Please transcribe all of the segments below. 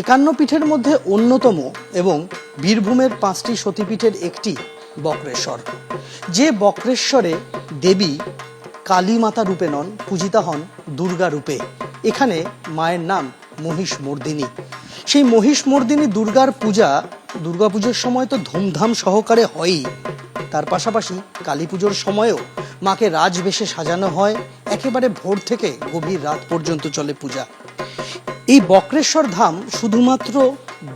একান্ন পীঠের মধ্যে অন্যতম এবং বীরভূমের পাঁচটি সতীপীঠের একটি বক্রেশ্বর। যে বক্রেশ্বরে দেবী কালী মাতা রূপে নন, পূজিতা হন দুর্গা রূপে। এখানে মায়ের নাম মহিষ মর্দিনী সেই মহিষ মর্দিনী দুর্গার পূজা দুর্গাপুজোর সময় তো ধুমধাম সহকারে হয়ই। তার পাশাপাশি কালী পুজোর সময়ও মাকে রাজবেশে সাজানো হয়। একেবারে ভোর থেকে গভীর রাত পর্যন্ত চলে পূজা। এই বক্রেশ্বর ধাম শুধুমাত্র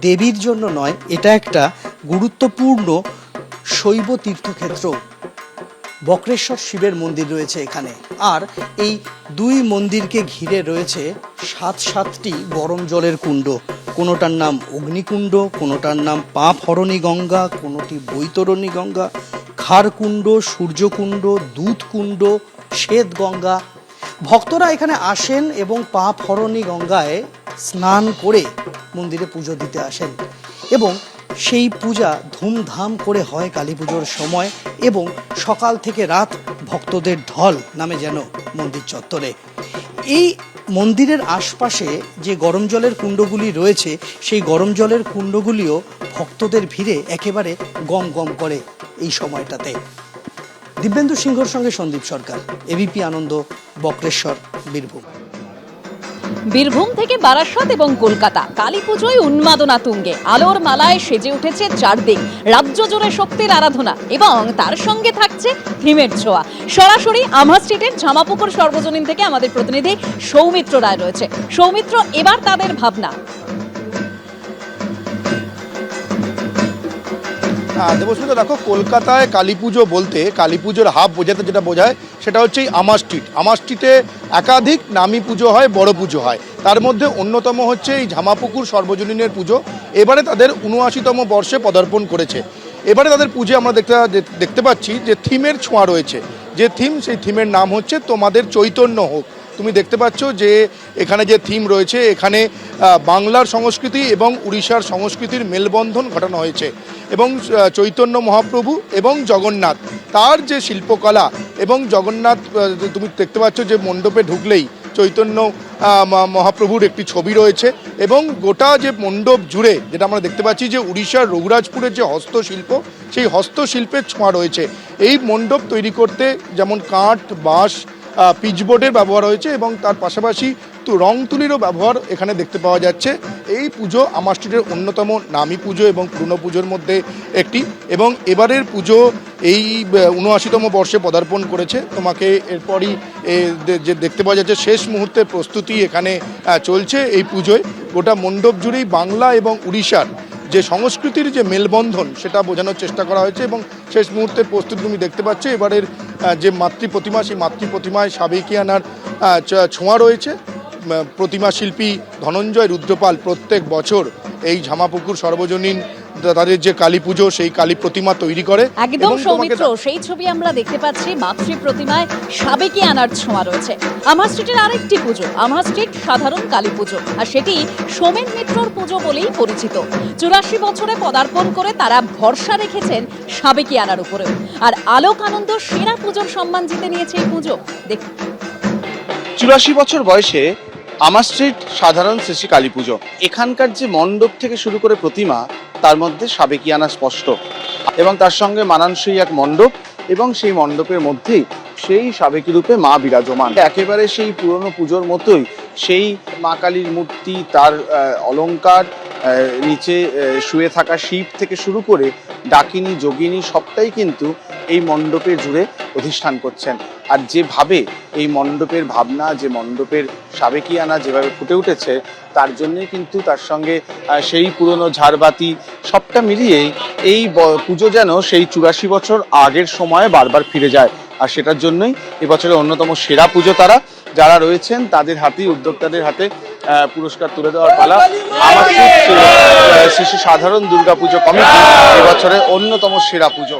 দেবীর জন্য নয়, এটা একটা গুরুত্বপূর্ণ শৈব তীর্থক্ষেত্র বক্রেশ্বর শিবের মন্দির রয়েছে এখানে। আর এই দুই মন্দিরকে ঘিরে রয়েছে সাত সাতটি গরম জলের কুণ্ড। কোনোটার নাম অগ্নিকুণ্ড, কোনোটার নাম পাপ হরণী গঙ্গা কোনোটি বৈতরণী গঙ্গা খারকুণ্ড, সূর্যকুণ্ড, দুধকুণ্ড শ্বেত গঙ্গা ভক্তরা এখানে আসেন এবং পাপ হরণী গঙ্গায় স্নান করে মন্দিরে পুজো দিতে আসেন। এবং সেই পূজা ধুমধাম করে হয় কালী পুজোর সময় এবং সকাল থেকে রাত ভক্তদের ঢল নামে যেন মন্দির চত্বরে। এই মন্দিরের আশপাশে যে গরম জলের কুণ্ডগুলি রয়েছে, সেই গরম জলের কুণ্ডগুলিও ভক্তদের ভিড়ে একেবারে গম গম করে এই সময়টাতে। দিব্যেন্দু সিংহর সঙ্গে সন্দীপ সরকার এবিপি আনন্দ, বক্রেশ্বর, বীরভূম। বীরভূম থেকে বারাসত এবং কলকাতা কালী পুজোয় উন্মাদনা তুঙ্গে আলোর মালায় সেজে উঠেছে চারদিক, রাজ্য জুড়ে শক্তির আরাধনা এবং তার সঙ্গে থাকছে থিমের ছোঁয়া। সরাসরি আমহা স্ট্রিটের ঝামাপুকুর সর্বজনীন থেকে আমাদের প্রতিনিধি সৌমিত্র রায় রয়েছে। সৌমিত্র, এবার তাদের ভাবনা। হ্যাঁ দেখো কলকাতায় কালী পুজো বলতে, কালী পুজোর হাব বোঝাতে যেটা বোঝায়, সেটা হচ্ছে এই আমার স্ট্রিট আমার স্ট্রিটে একাধিক নামী পুজো হয়, বড় পুজো হয়। তার মধ্যে অন্যতম হচ্ছে এই ঝামাপুকুর সর্বজনীনের পুজো। এবারে তাদের উনআশিতম বর্ষে পদার্পণ করেছে। এবারে তাদের পুজো আমরা দেখতে দেখতে পাচ্ছি যে থিমের ছোঁয়া রয়েছে। যে থিম, সেই থিমের নাম হচ্ছে তোমাদের চৈতন্য হোক। তুমি দেখতে পাচ্ছ যে এখানে যে থিম রয়েছে, এখানে বাংলার সংস্কৃতি এবং উড়িষ্যার সংস্কৃতির মেলবন্ধন ঘটানো হয়েছে এবং চৈতন্য মহাপ্রভু এবং জগন্নাথ, তার যে শিল্পকলা এবং জগন্নাথ তুমি দেখতে পাচ্ছ যে মণ্ডপে ঢুকলেই চৈতন্য মহাপ্রভুর একটি ছবি রয়েছে এবং গোটা যে মণ্ডপ জুড়ে, যেটা আমরা দেখতে পাচ্ছি যে উড়িষ্যার রঘুরাজপুরের যে হস্তশিল্প, সেই হস্তশিল্পের ছোঁয়া রয়েছে। এই মণ্ডপ তৈরি করতে যেমন কাঠ, বাঁশ পিচবোর্ডের ব্যবহার হয়েছে এবং তার পাশাপাশি তো রং তুলিরও ব্যবহার এখানে দেখতে পাওয়া যাচ্ছে। এই পুজো আমার স্ট্রিটের অন্যতম নামী পুজো এবং পুরনো পুজোর মধ্যে একটি। এবং এবারের পুজো এই উনআশিতম বর্ষে পদার্পণ করেছে। তোমাকে এরপরই যে দেখতে পাওয়া যাচ্ছে, শেষ মুহূর্তে প্রস্তুতি এখানে চলছে এই পুজোয়। গোটা মণ্ডপ জুড়েই বাংলা এবং উড়িষ্যার যে সংস্কৃতির যে মেলবন্ধন, সেটা বোঝানোর চেষ্টা করা হয়েছে এবং শেষ মুহূর্তে প্রস্তুতি তুমি দেখতে পাচ্ছ, এবারের যে মাতৃ প্রতিমা সেই মাতৃ প্রতিমায় সাবেকিয়ানার ছোঁয়া রয়েছে। প্রতিমা শিল্পী ধনঞ্জয় রুদ্রপাল প্রত্যেক বছর এই ঝামাপুকুর সর্বজনীন তাদের যে কালী পুজো সেই কালী প্রতিমা তৈরি করে। একদম সৌমিত্র সেই ছবি আমরা দেখতে পাচ্ছি মাতৃ প্রতিমায় সাবেকি আনার ছোঁয়া রয়েছে। আমহা স্ট্রিটের আরেকটি পুজো আমহা স্ট্রিট সাধারণ কালী পুজো আর সেটি সোমেন মিত্রর পুজো বলেই পরিচিত। চুরাশি বছরে পদার্পণ করে তারা ভরসা রেখেছেন সাবেকি আনার উপরেও। আর আলোক আনন্দ সেরা পুজোর সম্মান জিতে নিয়েছে এই পুজো। দেখুন। চুরাশি বছর বয়সে আমার স্ট্রিট সাধারণ শ্রী কালী পুজো। এখানকার যে মণ্ডপ থেকে শুরু করে প্রতিমা, তার মধ্যে সাবেকিয়ানা স্পষ্ট। এবং তার সঙ্গে মানানসই এক মণ্ডপ এবং সেই মণ্ডপের মধ্যেই সেই সাবেকি রূপে মা বিরাজমান। একেবারে সেই পুরনো পুজোর মতোই সেই মা কালীর মূর্তি, তার অলঙ্কার নিচে শুয়ে থাকা শিব থেকে শুরু করে ডাকিনী, যোগিনী সবটাই কিন্তু এই মণ্ডপে জুড়ে অধিষ্ঠান করছেন। আর যেভাবে এই মণ্ডপের ভাবনা, যে মণ্ডপের সাবেকিয়ানা যেভাবে ফুটে উঠেছে, তার জন্যই কিন্তু তার সঙ্গে সেই পুরনো ঝাড়বাতি সবটা মিলিয়েই এই পুজো যেন সেই চুরাশি বছর আগের সময়ে বারবার ফিরে যায়। আর সেটার জন্যই এবছরের অন্যতম সেরা পুজো তারা, যারা রয়েছেন, তাদের হাতেই উদ্যোক্তাদের হাতে পুরস্কার তুলে দেওয়ার পালা আমাদের শ্রী শ্রী সাধারণ দুর্গাপুজো কমিটি এবছরের অন্যতম সেরা পুজো।